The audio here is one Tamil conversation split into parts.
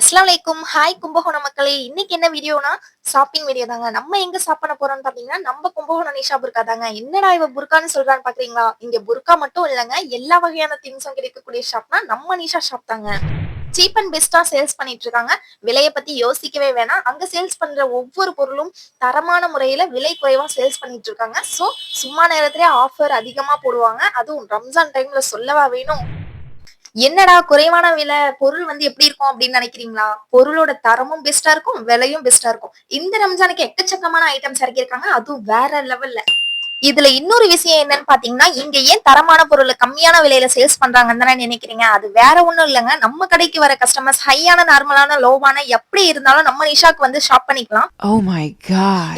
அஸ்லாம் வலைக்கும் ஹாய் கும்பகோணம் மக்களே. இன்னைக்கு என்ன வீடியோனா ஷாப்பிங் வீடியோ தாங்க. நம்ம எங்க ஷாப் பண்ண போறோம்னு பாத்தீங்கன்னா நம்ம கும்பகோணம் நிஷா புர்கா தாங்க என்னடா இவ புர்கான்னு சொல்றான்னு பாக்குறீங்களா? இங்க புர்கா மட்டும் இல்லைங்க. எல்லா வகையான திங்ஸும் கிடைக்கக்கூடிய ஷாப்னா நம்ம நிஷா ஷாப் தாங்க. சீப் அண்ட் பெஸ்டா சேல்ஸ் பண்ணிட்டு இருக்காங்க. விலையை பத்தி யோசிக்கவே வேணாம். அங்க சேல்ஸ் பண்ற ஒவ்வொரு பொருளும் தரமான முறையில விலை குறைவா சேல்ஸ் பண்ணிட்டு இருக்காங்க. சோ சும்மா நேரத்திலே ஆஃபர் அதிகமா போடுவாங்க. அதுவும் ரம்ஜான் டைம்ல சொல்லவா வேணும்? என்னடா குறைவான விலை பொருள் வந்து எப்படி இருக்கும் அப்படின்னு நினைக்கிறீங்களா? பொருளோட தரமும் பெஸ்டா இருக்கும் விலையும் பெஸ்டா இருக்கும். இந்த ரம்ஜானுக்கு எக்கச்சக்கமான ஐட்டம்ஸ் இறக்கியிருக்காங்க. அதுவும் வேற லெவல்ல இதுல இன்னொரு விஷயம் என்னன்னு பாத்தீங்கன்னா இங்க ஏன் தரமான பொருளை கம்மியான விலையில சேல்ஸ் பண்றாங்கன்னு தானே நினைக்கிறீங்க? அது வேற ஒண்ணும் இல்லைங்க. நம்ம கடைக்கு வர கஸ்டமர்ஸ் ஹையான நார்மலான லோவான எப்படி இருந்தாலும் நம்ம நிஷாக்கு வந்து ஷாப் பண்ணிக்கலாம். Oh.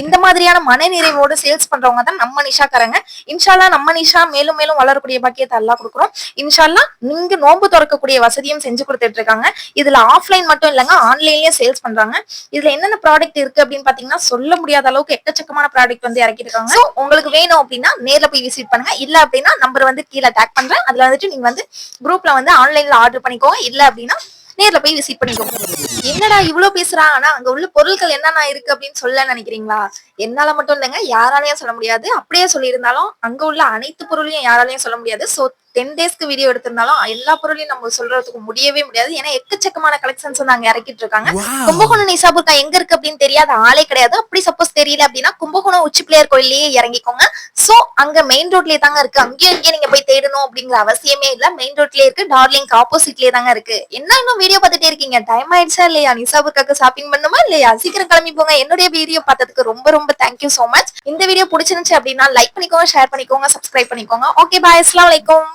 இந்த மாதிரியான மனநிறைவோட சேல்ஸ் பண்றவங்க தான் நம்ம நிஷாக்காரங்க. இன்ஷால்லா நம்ம நிஷா மேலும் மேலும் வளரக்கூடிய பாக்கியத்தை எல்லாம் கொடுக்குறோம். இன்ஷால்லா நீங்க நோன்பு திறக்கக்கூடிய வசதியும் செஞ்சு கொடுத்துட்டு இருக்காங்க. இதுல ஆஃப்லைன் மட்டும் இல்லைங்க ஆன்லைன்லயே சேல்ஸ் பண்றாங்க. இதுல என்னென்ன ப்ராடக்ட் இருக்கு அப்படின்னு பாத்தீங்கன்னா சொல்ல முடியாத அளவுக்கு எக்கச்சக்கமான ப்ராடக்ட் வந்து இறக்கிருக்காங்க உங்களுக்கு வேணும் அப்படின்னா நேர்ல போய் விசிட் பண்ணுங்க. இல்ல அப்படின்னா நம்பர் வந்து கீழே டேக் பண்றேன். அதுல வந்துட்டு நீங்க வந்து குரூப்ல வந்து ஆன்லைன்ல ஆர்டர் பண்ணிக்கோங்க. இல்ல அப்படின்னா நேர்ல போய் விசிட் பண்ணிக்கோங்க. என்னடா இவ்வளவு பேசுறாங்க? ஆனா அங்க உள்ள பொருட்கள் என்னென்ன இருக்கு அப்படின்னு சொல்ல நினைக்கிறீங்களா? என்னால மட்டும் இல்லைங்க. யாராலையும் சொல்ல முடியாது. அப்படியே சொல்லியிருந்தாலும் அங்க உள்ள அனைத்து பொருளையும் யாராலையும் சொல்ல முடியாது. சோ டென் டேஸ்க்கு வீடியோ எடுத்திருந்தாலும் எல்லா பொருளையும் நம்ம சொல்றதுக்கு முடியவே முடியாது. ஏன்னா எக்கச்சக்கமான கலெக்ஷன்ஸ் வந்து அங்க இறக்கிட்டு இருக்காங்க. கும்பகோணம் நிசாபுர்கா எங்க இருக்கு அப்படின்னு தெரியாத ஆளே கிடையாது. அப்படி சப்போஸ் தெரியல அப்படின்னா கும்பகோணம் உச்சி பிள்ளையார் கோயிலேயே இறங்கிக்கோங்க. சோ அங்க மெயின் ரோட்லயே தாங்க இருக்கு. அங்கேயும் இங்கேயும் நீங்க போய் தேடணும் அப்படிங்கிற அவசியமே இல்ல. மெயின் ரோட்லயே இருக்கு. டார்லிங் ஆப்போசிட்லயே தாங்க இருக்கு. என்ன இன்னும் வீடியோ பார்த்துட்டே இருக்கீங்க? டைம் ஆயிடுச்சா இல்லையா? நிசாபுர்காக்கு ஷாப்பிங் பண்ணுமா இல்லையா? சீக்கிரம் கிளம்பி போங்க. என்னுடைய வீடியோ பார்த்ததுக்கு ரொம்ப ரொம்ப தேங்க்யூ சோ மச் இந்த வீடியோ பிடிச்சிருந்துச்சு அப்படின்னா லைக் பண்ணிக்கோங்க ஷேர் பண்ணிக்கோங்க சப்ஸ்கிரைப் பண்ணிக்கோங்க. ஓகே பாய் அஸ்லாம் வலைக்கும்